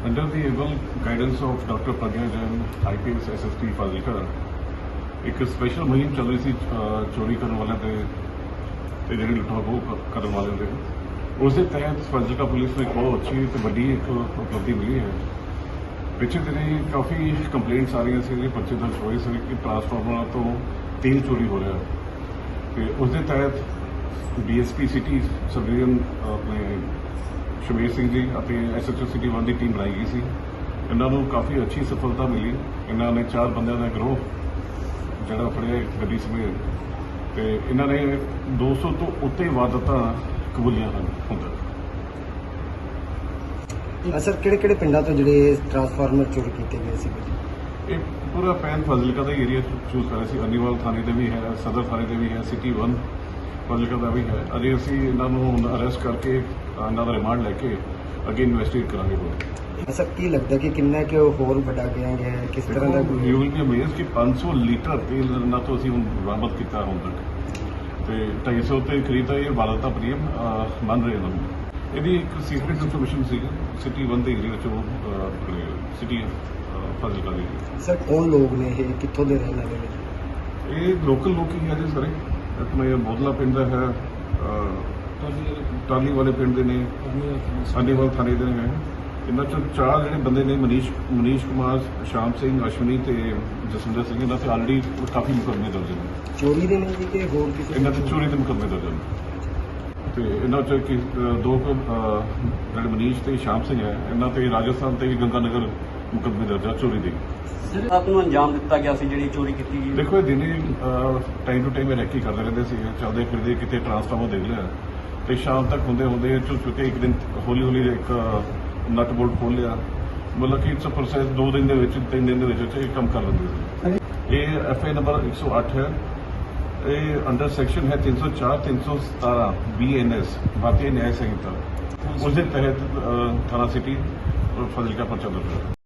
Under the able guidance of Dr. Pragya Jain, IPS SSP Fazilka ਇੱਕ special ਮੁਹਿੰਮ ਚੱਲ ਰਹੀ ਸੀ ਚੋਰੀ ਕਰਨ ਵਾਲਿਆਂ ਤੇ ਤੇ ਜਿਹੜੇ ਲੁੱਟਾਂ ਖੋਹ ਕਰਨ ਵਾਲਿਆਂ ਦੇ ਉਸ ਦੇ ਤਹਿਤ ਫਾਜ਼ਿਲਕਾ ਪੁਲਿਸ ਨੂੰ ਇੱਕ ਬਹੁਤ ਅੱਛੀ ਤੇ ਵੱਡੀ ਇੱਕ ਉਪਲਬਧੀ ਮਿਲੀ ਹੈ ਪਿੱਛੇ ਦਿਨੀ ਕਾਫੀ ਕੰਪਲੇਂਟਸ ਆ ਰਹੀਆਂ ਸੀ ਕਿ ਪਰਚੇ ਦਰਜ ਹੋਏ ਸੀ ਕਿ ਟਰਾਂਸਫਾਰਮਰਾਂ ਤੋਂ ਤੇਲ ਚੋਰੀ ਹੋ ਰਿਹਾ ਤੇ ਉਸ ਦੇ ਤਹਿਤ ਡੀਐਸਪੀ ਸਿਟੀ ਸਰਵੇਨ ਆਪਣੇ ਸ਼ਮੀਰ ਸਿੰਘ ਜੀ ਅਤੇ ਐਸਐਚਓ ਸਿਟੀ 1 ਦੀ ਟੀਮ ਬਣਾਈ ਗਈ ਸੀ। ਇਹਨਾਂ ਨੂੰ ਕਾਫੀ ਅੱਛੀ ਸਫਲਤਾ ਮਿਲੀ। ਇਹਨਾਂ ਨੇ ਚਾਰ ਬੰਦਿਆਂ ਦਾ ਗਰੋਹ ਜਿਹੜਾ ਫੜਿਆ ਇੱਕ ਗੱਡੀ ਸਮੇਤ ਤੇ ਇਹਨਾਂ ਨੇ 200 ਤੋਂ ਉੱਤੇ ਵਾਰਦਾਤਾਂ ਕਬੂਲੀਆਂ ਹਨ ਤੱਕ। ਸਰ ਕਿਹੜੇ ਕਿਹੜੇ ਪਿੰਡਾਂ ਤੋਂ ਜਿਹੜੇ ਟਰਾਂਸਫਾਰਮਰ ਚੋਰੀ ਕੀਤੇ ਗਏ ਸੀ? ਇਹ ਪੂਰਾ ਪੈਨ ਫਾਜ਼ਿਲਕਾ ਦਾ ਏਰੀਆ ਚੂਜ਼ ਕਰਿਆ ਸੀ। ਅਨੀਵਾਲ ਥਾਣੇ ਦੇ ਵੀ ਹੈ ਸਦਰ ਥਾਣੇ ਦੇ ਵੀ ਹੈ ਸਿਟੀ 1 ਫਾਜ਼ਿਲਕਾ ਦਾ ਵੀ ਹੈ। ਅਜੇ ਅਸੀਂ ਇਹਨਾਂ ਨੂੰ ਹੁਣ ਅਰੈਸਟ ਕਰਕੇ ਇਹਨਾਂ ਦਾ ਰਿਮਾਂਡ ਲੈ ਕੇ ਅੱਗੇ ਇਨਵੈਸਟੀਗੇਟ ਕਰਾਂਗੇ ਹੋਰ। ਸਰ ਕੀ ਲੱਗਦਾ ਕਿ ਕਿੰਨਾ ਕਿ ਹੋਰ ਵੱਡਾ ਗੈਂਗ ਹੈ? ਕਿਸ ਤਰ੍ਹਾਂ ਦਾ ਯੂ ਵਿਲ ਬੀ ਅਮੇਜ਼ਡ ਕਿ 500 ਲੀਟਰ ਤੇਲ ਇਹਨਾਂ ਤੋਂ ਅਸੀਂ ਹੁਣ ਬਰਾਮਦ ਕੀਤਾ ਹੁਣ ਤੱਕ। ਤੇ 250 ਤੇ ਕਰੀਬ ਤਾਂ ਇਹ ਵਾਰਦਾਤ ਆਪਣੀ ਅਹ, ਮੰਨ ਰਹੇ ਇਹਨਾਂ ਨੂੰ ਇਹਦੀ ਇੱਕ ਸੀਕ੍ਰੀਟ ਇਨਫੋਰਮੇਸ਼ਨ ਸੀ ਸਿਟੀ 1 ਦੇ ਏਰੀਆ ਚੋਂ ਸਿਟੀ ਫਾਜ਼ਿਲਕਾ ਦੇ। ਸਰ ਕੌਣ ਲੋਕ ਨੇ ਇਹ? ਕਿੱਥੋਂ ਦੇ ਰਹਿਣ ਵਾਲੇ ਨੇ? ਇਹ ਲੋਕਲ ਲੋਕ ਹੀ ਹੈ ਜੀ ਸਾਰੇ। ਆਪਣੇ ਬੋਦਲਾ ਪਿੰਡ ਦਾ ਹੈ ਟਾਲੀ ਵਾਲੇ ਪਿੰਡ ਦੇ ਨੇ। ਅਨੀਵਾਲ ਥਾਣੇ ਦੇ ਨੇ ਇਹਨਾਂ ਚੋਂ ਚਾਰ ਜਿਹੜੇ ਬੰਦੇ ਨੇ ਮਨੀਸ਼ ਮਨੀਸ਼ ਕੁਮਾਰ ਸ਼ਾਮ ਸਿੰਘ ਅਸ਼ਵਨੀ ਤੇ ਜਸਵਿੰਦਰ ਸਿੰਘ ਇਹਨਾਂ ਤੇ ਆਲਰੇਡੀ ਕਾਫੀ ਮੁਕੱਦਮੇ ਦਰਜ ਨੇ। ਚੋਰੀ ਦੇ ਨੇ ਜੀ ਕਿ ਹੋਰ ਕਿਸੇ ਇਹਨਾਂ ਤੇ ਚੋਰੀ ਦੇ ਮੁਕੱਦਮੇ ਦਰਜ ਨੇ। ਤੇ ਇਹਨਾਂ ਚੋਂ ਕਿ ਦੋ ਜਿਹੜੇ ਮਨੀਸ਼ ਤੇ ਸ਼ਾਮ ਸਿੰਘ ਹੈ ਇਹਨਾਂ ਤੇ ਰਾਜਸਥਾਨ ਤੇ ਗੰਗਾਨਗਰ ਮੁਕੱਦਮੇ ਦਰਜ ਆ ਚੋਰੀ ਦੇ। ਰਾਤ ਨੂੰ ਅੰਜਾਮ ਦਿੱਤਾ ਗਿਆ ਸੀ ਜਿਹੜੀ ਚੋਰੀ ਕੀਤੀ ਗਈ? ਦੇਖੋ ਇਹ ਦਿਨੇ ਟਾਈਮ ਟੂ ਟਾਈਮ ਰੈਕੀ ਕਰਦੇ ਰਹਿੰਦੇ ਸੀ। ਚੱਲਦੇ ਫਿਰਦੇ ਕਿਤੇ ਟਰਾਂਸਫਾਰਮਰ ਦੇਖ ਲਿਆ। ਤੇ ਸ਼ਾਮ ਤੱਕ ਹੁੰਦੇ ਹੁੰਦੇ ਚੁੱਕੇ ਇੱਕ ਦਿਨ ਹੌਲੀ ਹੌਲੀ ਇੱਕ ਨਟ ਬੋਲਟ ਖੋਲ ਲਿਆ। ਮਤਲਬ ਕਿ ਇਟਸ ਪ੍ਰੋਸੈਸ ਦੋ ਦਿਨ ਦੇ ਵਿੱਚ ਤਿੰਨ ਦਿਨ ਦੇ ਵਿੱਚ ਇਹ ਕੰਮ ਕਰ ਲੈਂਦੇ ਸੀ। ਇਹ ਐਫ ਆਈ ਨੰਬਰ 108 ਹੈ। ਇਹ ਅੰਡਰ ਸੈਕਸ਼ਨ ਹੈ 304 317 ਬੀਐਨਐਸ ਭਾਰਤੀ ਨਿਆਂ ਸੰਹਿਤਾ। ਉਸ ਦੇ ਤਹਿਤ ਥਾਣਾ ਸਿਟੀ ਫਜ਼ਿਲਕਾ ਪਰਚਾ ਦਰਜ